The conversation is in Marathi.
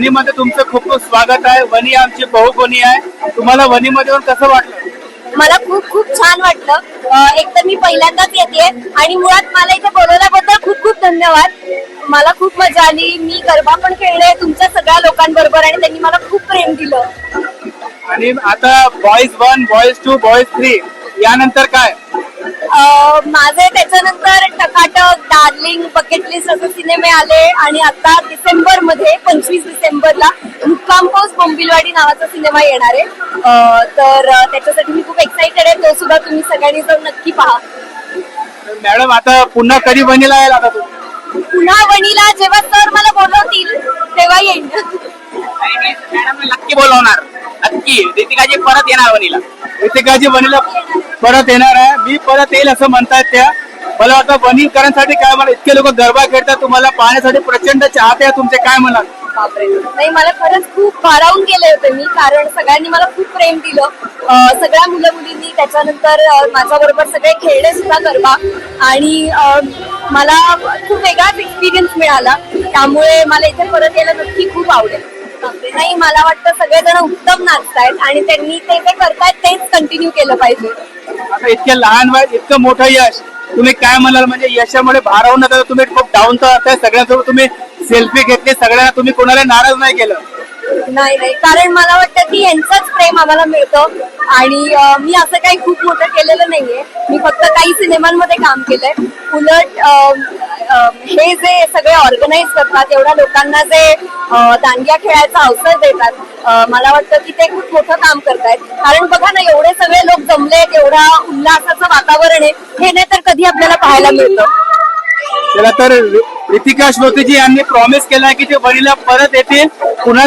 वणीमध्ये तुमचं खूप खूप स्वागत आहे. वणी आमची बहुकोणी आहे. तुम्हाला वणीमध्ये येऊन कसं वाटलं? मला खूप खूप छान वाटलं. एक तर मी पहिल्यांदाच येते आणि मुळात मला इथे बोलवल्याबद्दल खूप खूप धन्यवाद. मला खूप मजा आली. मी गरबा पण खेळले तुमच्या सगळ्या लोकांबरोबर आणि त्यांनी मला खूप प्रेम दिलं. आणि आता boys one boys two boys three यानंतर काय? माझे त्याच्यानंतर डार्लिंग बकेट लिस्ट असे सिनेमे आले आणि आता डिसेंबरमध्ये पंचवीस डिसेंबरला मुक्काम पोस्ट बोंबिलवाडी नावाचा सिनेमा येणार आहे. तर त्याच्यासाठी मी खूप एक्साइटेड आहे. तो सुद्धा तुम्ही सगळ्यांनी जाऊन नक्की पहा. मॅडम आता पुन्हा कधी वणीला यायला आता पुन्हा वणीला जेव्हा सर मला बोलवतील तेव्हा येईन. मॅडम नक्की बोलवणार. नक्की. रितिकाजी परत येणार वनीला. रितिकाजी वणीला परत येणार आहे. मी परत येईल असं म्हणतायत त्या. मला वाटतं वणीकरांसाठी काय मला इतके लोक गरबा खेळतात तुम्हाला पाहण्यासाठी प्रचंड चाहते आहे तुमचे. काय म्हणाल? नाही मला खरंच खूप भारावून गेले होते मी कारण सगळ्यांनी मला खूप प्रेम दिलं. अं, सगळ्या मुलं मुलींनी त्याच्यानंतर माझ्या बरोबर सगळे खेळले सुद्धा गरबा. आणि अं, मला खूप वेगळाच एक्सपिरियन्स मिळाला. त्यामुळे मला इथे परत यायला नक्की खूप आवडेल. नाही मला वाटतं सगळेजण उत्तम नाचतायत आणि त्यांनी ते जे करतायत तेच कंटिन्यू केलं पाहिजे. आता इतके लहान वयात इतकं मोठं यश तुम्ही काय म्हणाल? म्हणजे यशामुळे भारावून नका तुम्ही खूप डाऊन तर आता सगळ्यांसोबत तुम्ही सेल्फी घेतली. सगळ्यांना तुम्ही कोणाला नाराज नाही केलं? नाही नाही. कारण मला वाटतं की यांचंच प्रेम आम्हाला मिळतं. आणि मी असं काही खूप मोठं केलेलं नाहीये. मी फक्त काही सिनेमांमध्ये काम केलंय. उलट हे जे सगळे ऑर्गनाईज करतात एवढ्या लोकांना जे दांडिया खेळायचा अवसर देतात मला वाटतं की ते खूप मोठं काम करतायत. कारण बघा ना एवढे सगळे लोक जमलेत एवढा उल्हासाचं वातावरण आहे हे नाही तर कधी आपल्याला पाहायला मिळतं. चला तर ऋतिका श्रोतेजी यांनी प्रॉमिस केला की ते वडील परत येतील पुन्हा